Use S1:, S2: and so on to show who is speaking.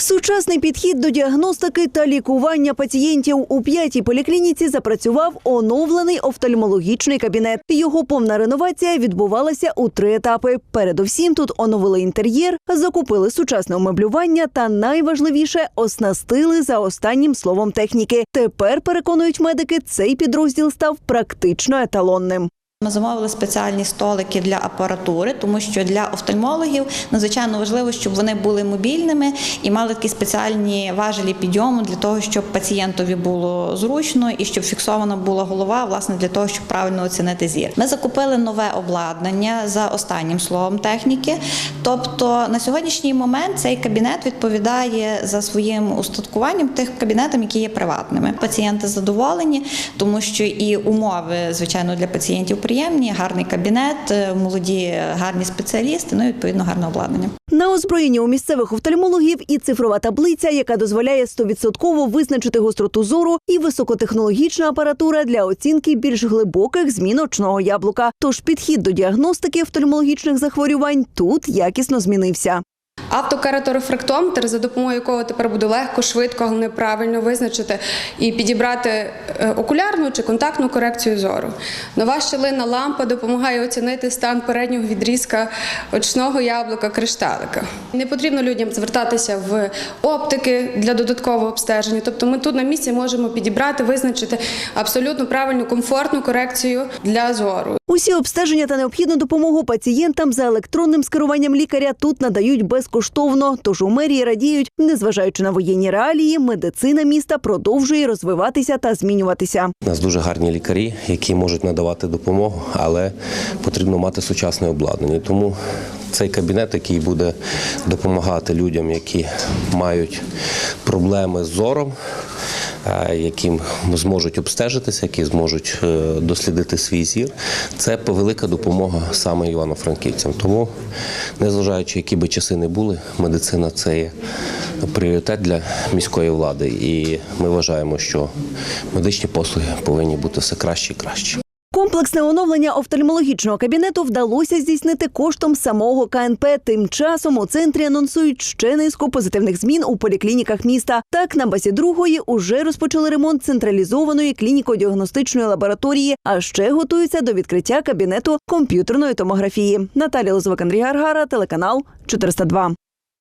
S1: Сучасний підхід до діагностики та лікування пацієнтів у п'ятій поліклініці запрацював оновлений офтальмологічний кабінет. Його повна реновація відбувалася у три етапи. Передовсім тут оновили інтер'єр, закупили сучасне умеблювання та найважливіше оснастили за останнім словом техніки. Тепер переконують медики, цей підрозділ став практично еталонним.
S2: Ми замовили спеціальні столики для апаратури, тому що для офтальмологів надзвичайно важливо, щоб вони були мобільними і мали такі спеціальні важелі підйому для того, щоб пацієнтові було зручно і щоб фіксована була голова, власне, для того, щоб правильно оцінити зір. Ми закупили нове обладнання за останнім словом техніки. Тобто на сьогоднішній момент цей кабінет відповідає за своїм устаткуванням тих кабінетам, які є приватними. Пацієнти задоволені, тому що і умови, звичайно, для пацієнтів приємні, гарний кабінет, е, молоді, гарні спеціалісти, ну і відповідно гарне обладнання.
S1: На озброєнні у місцевих офтальмологів і цифрова таблиця, яка дозволяє 100% визначити гостроту зору, і високотехнологічна апаратура для оцінки більш глибоких змін очного яблука. Тож підхід до діагностики офтальмологічних захворювань тут якісно змінився.
S3: Автокараторефрактометр, за допомогою якого тепер буде легко, швидко, головне правильно визначити і підібрати е, окулярну чи контактну корекцію зору. Нова щелина лампа допомагає оцінити стан переднього відрізка очного яблука кришталика. Не потрібно людям звертатися в оптики для додаткового обстеження. Тобто ми тут на місці можемо підібрати, визначити абсолютно правильну комфортну корекцію для зору.
S1: Усі обстеження та необхідну допомогу пацієнтам за електронним скеруванням лікаря тут надають безкоштовно. Тож у мерії радіють, незважаючи на воєнні реалії, медицина міста продовжує розвиватися та змінюватися.
S4: У нас дуже гарні лікарі, які можуть надавати допомогу, але потрібно мати сучасне обладнання. Тому цей кабінет, який буде допомагати людям, які мають проблеми з зором, е, які зможуть обстежитися, які зможуть е, дослідити свій зір, це велика допомога саме івано-франківцям. Тому, незважаючи, які би часи не були, медицина це є пріоритет для міської влади. І ми вважаємо, що медичні послуги повинні бути все краще і краще.
S1: Комплексне оновлення офтальмологічного кабінету вдалося здійснити коштом самого КНП. Тим часом у центрі анонсують ще низку позитивних змін у поліклініках міста. Так, на базі другої уже розпочали ремонт централізованої клініко-діагностичної лабораторії, а ще готуються до відкриття кабінету комп'ютерної томографії. Наталія Лозовик, Андрій Гаргара, телеканал 402.